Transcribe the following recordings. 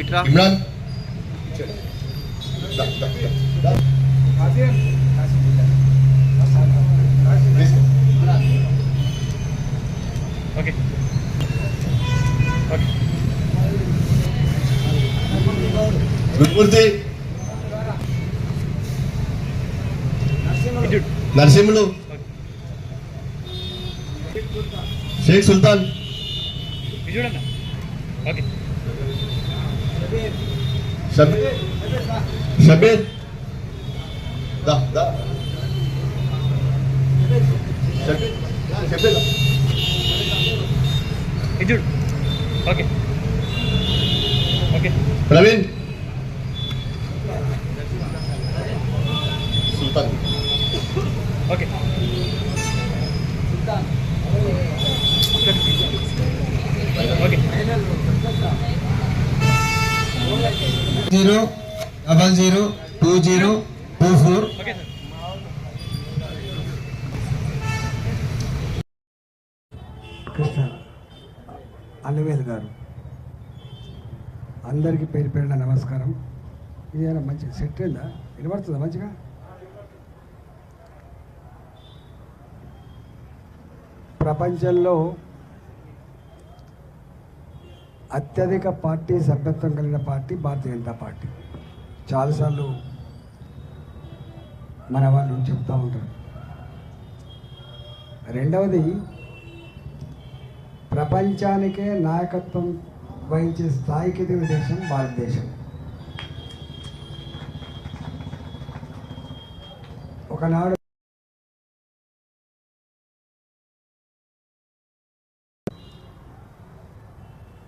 ఇట్రా ఇమ్రాన్. ఓకే ఇటు నరసింహులు షేక్ సుల్తాన్ ఇటు Okey. Sabir. Sabir. Sabir. Dah, dah. Sabir. Sabir. Ejur. Okey. Okey. Pravin. Sultan. Okey. Zero double zero two zero two four. Krishna Annavel గారు అందరికీ పేరు పేరున నమస్కారం. ఇది ఏమైనా మంచి సెట్ అయిందా? వినబడుతుందా మంచిగా? ప్రపంచంలో అత్యధిక పార్టీ సభ్యత్వం కలిగిన పార్టీ భారతీయ జనతా పార్టీ. చాలాసార్లు మన వాళ్ళు చెప్తూ ఉంటారు. రెండవది ప్రపంచానికే నాయకత్వం వహించే స్థాయికి ఎదిగిన దేశం భారతదేశం. ఒకనాడు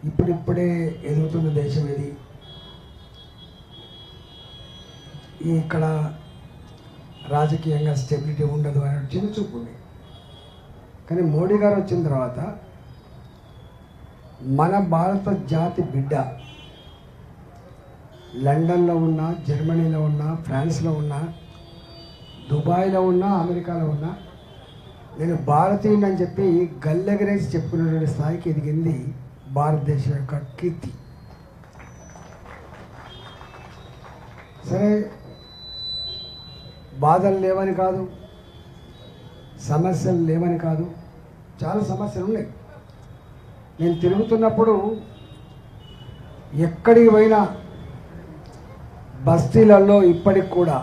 ఇప్పుడిప్పుడే ఎదుగుతున్న దేశం ఇది. ఇక్కడ రాజకీయంగా స్టెబిలిటీ ఉండదు అని చిన్న చూపు ఉంది. కానీ మోడీ గారు వచ్చిన తర్వాత మన భారత జాతి బిడ్డ లండన్లో ఉన్న జర్మనీలో ఉన్న ఫ్రాన్స్లో ఉన్న దుబాయ్లో ఉన్న అమెరికాలో ఉన్న నేను భారతీయుని అని చెప్పి గల్లెగరేసి చెప్పుకునేటువంటి స్థాయికి ఎదిగింది భారతదేశం యొక్క కీర్తి సరే బాధలు లేవని కాదు సమస్యలు లేవని కాదు చాలా సమస్యలు ఉన్నాయి. నేను తిరుగుతున్నప్పుడు ఎక్కడికి పోయినా బస్తీలలో ఇప్పటికి కూడా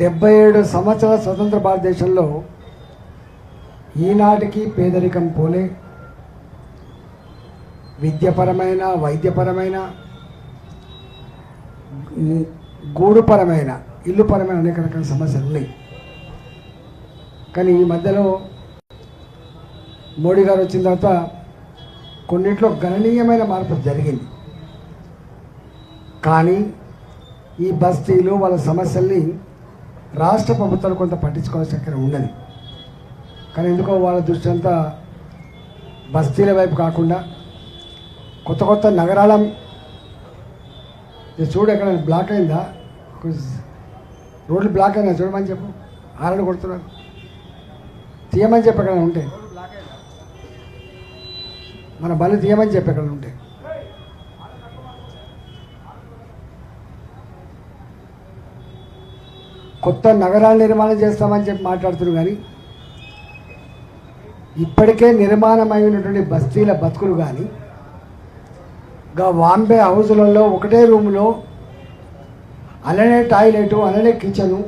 డెబ్బై ఏడు సంవత్సరాల స్వతంత్ర భారతదేశంలో ఈనాటికి పేదరికం పోలే. విద్యపరమైన వైద్యపరమైన గూడుపరమైన ఇల్లుపరమైన అనేక రకాల సమస్యలు ఉన్నాయి. కానీ ఈ మధ్యలో మోడీ గారు వచ్చిన తర్వాత కొన్నిట్లో గణనీయమైన మార్పు జరిగింది. కానీ ఈ బస్తీలు వాళ్ళ సమస్యల్ని రాష్ట్ర ప్రభుత్వాలు కొంత పట్టించుకోవాల్సిన అక్కడ ఉన్నది. కానీ ఎందుకో వాళ్ళ దృష్టి అంతా బస్తీల వైపు కాకుండా కొత్త కొత్త నగరాల. చూడు ఎక్కడ బ్లాక్ అయిందా? రోడ్లు బ్లాక్ అయినా చూడమని చెప్పు. ఆరడు కొడుతున్నారు. తీయమని చెప్పి ఎక్కడ ఉంటే. మన బలు తీయమని చెప్పి ఎక్కడ ఉంటే. కొత్త నగరాలు నిర్మాణం చేస్తామని చెప్పి మాట్లాడుతున్నారు కానీ ఇప్పటికే నిర్మాణమైనటువంటి బస్తీల బతుకులు కానీ బాంబే వాంబే ఒకటే రూములో అలానే టాయిలెట్ అలానే కిచెను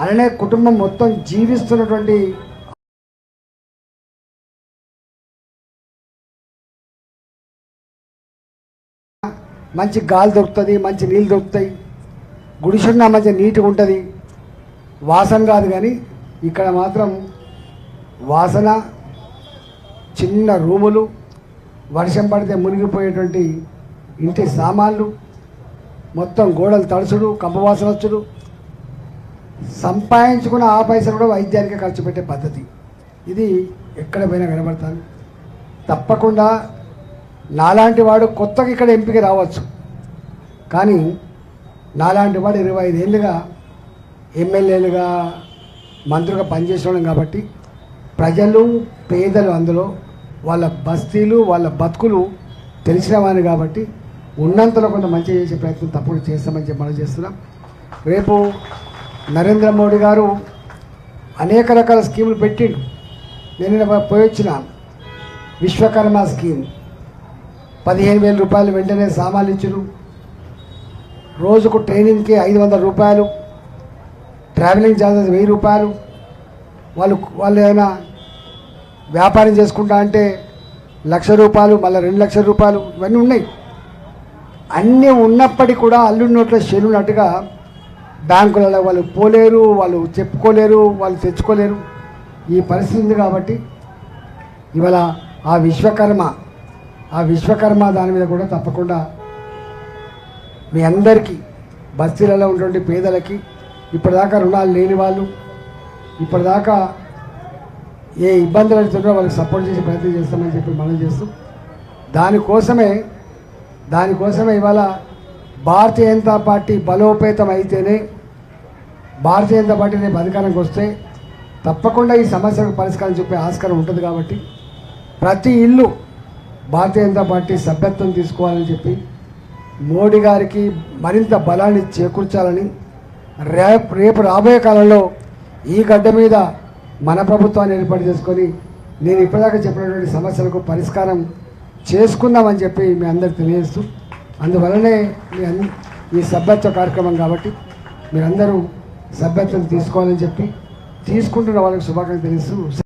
అలానే కుటుంబం మొత్తం జీవిస్తున్నటువంటి మంచి గాలి దొరుకుతుంది మంచి నీళ్ళు దొరుకుతాయి. గుడిసున్న మంచి నీట్గా ఉంటుంది. వాసన కాదు కానీ ఇక్కడ మాత్రం వాసన చిన్న రూములు వర్షం పడితే మునిగిపోయేటువంటి ఇంటి సామాన్లు మొత్తం గోడలు తడుచుడు కంపవాసన వచ్చుడు. సంపాదించుకున్న ఆ పైసలు కూడా వైద్యానికి ఖర్చు పెట్టే పద్ధతి. ఇది ఎక్కడ పోయినా కనబడతాను తప్పకుండా నాలాంటి వాడు కొత్తగా ఇక్కడ ఎంపిక రావచ్చు. కానీ నాలాంటి వాడు ఇరవై ఐదేళ్ళుగా ఎమ్మెల్యేలుగా మంత్రులుగా పనిచేసేవాళ్ళం కాబట్టి ప్రజలు పేదలు అందులో వాళ్ళ బస్తీలు వాళ్ళ బతుకులు తెలిసిన కాబట్టి ఉన్నంతలో కొంత మంచి చేసే ప్రయత్నం తప్పుడు చేస్తామని చెప్పి మనం చేస్తున్నాం. రేపు నరేంద్ర మోడీ గారు అనేక రకాల స్కీములు పెట్టిండు. నేను పోయొచ్చిన విశ్వకర్మ స్కీమ్. పదిహేను వేల రూపాయలు వెంటనే సామాన్లు ఇచ్చారు రోజుకు ట్రైనింగ్కి ఐదు వందల రూపాయలు. ట్రావెలింగ్ ఛార్జెస్ వెయ్యి రూపాయలు. వాళ్ళు వాళ్ళు ఏమైనా వ్యాపారం చేసుకుంటా అంటే లక్ష రూపాయలు మళ్ళీ రెండు లక్షల రూపాయలు ఇవన్నీ ఉన్నాయి. అన్నీ ఉన్నప్పటికీ కూడా అల్లుడి నోట్ల చెరువునట్టుగా బ్యాంకులలో వాళ్ళు పోలేరు వాళ్ళు చెప్పుకోలేరు వాళ్ళు తెచ్చుకోలేరు. ఈ పరిస్థితి ఉంది కాబట్టి ఇవాళ ఆ విశ్వకర్మ ఆ విశ్వకర్మ దాని మీద కూడా తప్పకుండా మీ అందరికీ బస్తీలలో ఉన్నటువంటి పేదలకి ఇప్పటిదాకా రుణాలు లేని వాళ్ళు ఇప్పటిదాకా ఏ ఇబ్బందులు అవుతుందో వాళ్ళకి సపోర్ట్ చేసే ప్రయత్నం చేస్తామని చెప్పి మనం చేస్తూ దానికోసమే దానికోసమే ఇవాళ భారతీయ జనతా పార్టీ బలోపేతం అయితేనే భారతీయ జనతా పార్టీ రేపు అధికారంకి వస్తే తప్పకుండా ఈ సమస్యకు పరిష్కారం చూపే ఆస్కారం ఉంటుంది కాబట్టి ప్రతి ఇల్లు భారతీయ జనతా పార్టీ సభ్యత్వం తీసుకోవాలని చెప్పి మోడీ గారికి మరింత బలాన్ని చేకూర్చాలని రేపు రేపు రాబోయే కాలంలో ఈ గడ్డ మీద మన ప్రభుత్వాన్ని ఏర్పాటు చేసుకొని నేను ఇప్పటిదాకా చెప్పినటువంటి సమస్యలకు పరిష్కారం చేసుకుందామని చెప్పి మీ అందరికి తెలియజేస్తూ అందువలనే మీ అన్ ఈ సభ్యత్వ కార్యక్రమం కాబట్టి మీరందరూ సభ్యత్వం తీసుకోవాలని చెప్పి తీసుకుంటున్న వాళ్ళకి శుభాకాంక్షలు తెలుస్తూ